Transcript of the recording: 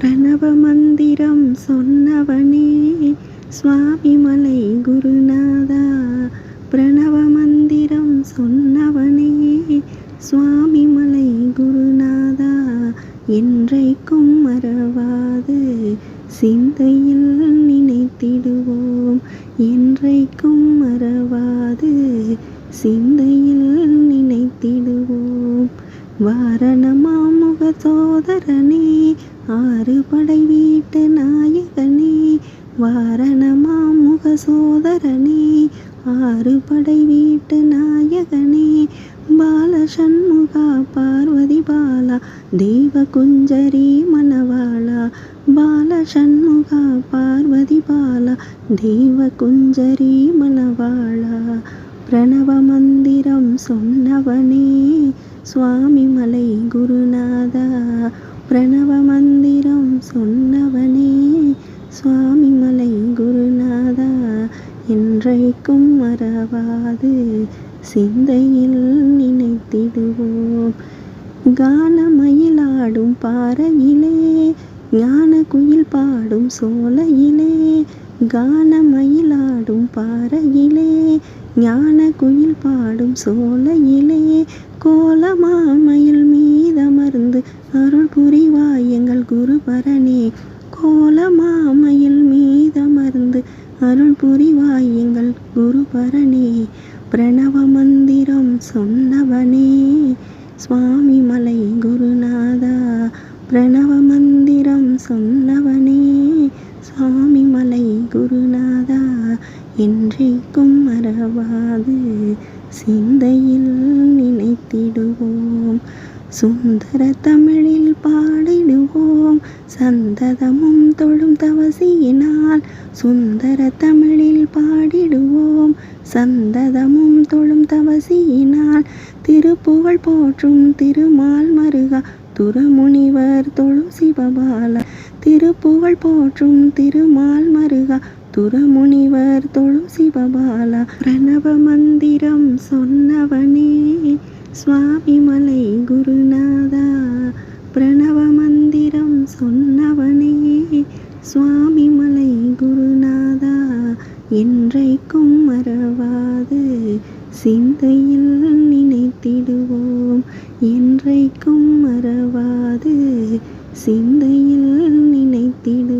பிரணவ மந்திரம் சொன்னவனே சுவாமி மலை குருநாதா பிரணவ மந்திரம் சொன்னவனே சுவாமி மலை குருநாதா என்றைக்கும் மறவாது சிந்தையில் நினைத்திடுவோம் என்றைக்கும் மறவாது சிந்தையில் நினைத்திடுவோம். வாரணமாமுக சோதரனே ஆறு படை வீட்டு நாயகனே வாரணமாம் முக சோதரனே ஆறு படை வீட்டு நாயகனே பால சண்முகா பார்வதி பாலா தெய்வ குஞ்சரி மணவாளா பாலசண்முகா பார்வதி பாலா தெய்வ குஞ்சரி மணவாளா. பிரணவ மந்திரம் சொன்னவனே சுவாமி மலை குருநாதா பிரணவ மந்திரம் சொன்னவனே சுவாமி மலை குருநாதா என்றைக்கும் மறவாது சிந்தையில் நினைத்திடுவோம். கானமயிலாடும் பாறையிலே ஞான குயில் பாடும் சோலையிலே கானமயிலாடும் பாறையிலே ஞான குயில் பாடும் சோலையிலே கோலமாமயில் அருள் புரிவாய் எங்கள் குருபரனே பிரணவ மந்திரம் சொன்னவனே. சுவாமி மலை குருநாதா. பிரணவ மந்திரம் சொன்னவனே. சுவாமி மலை குருநாதா. என்றைக்கும் மறவாது. சிந்தையில் நினைத்திடுவோம். சுந்தர தமிழில் பாடிடுவோம். சந்ததமும் தொழும் தவசியினால் சுந்தர தமிழில் பாடிடுவோம். சந்ததமும் தொழும் தவசியினால் திருப்புகழ் போற்றும் திருமால் மருகா துறமுனிவர் தொழும் சிவபால. திருப்புகழ் போற்றும் திருமால் மருகா துறமுனிவர் தொழும் சிவபாலா. பிரணவ மந்திரம் சொன்னவனே சுவாமி மலை குருநாதா குருநாதா என்றைக்கும் மறவாது. சிந்தையில் நினைத்திடுவோம் என்றைக்கும் மறவாது. சிந்தையில் நினைத்திடுவோம்.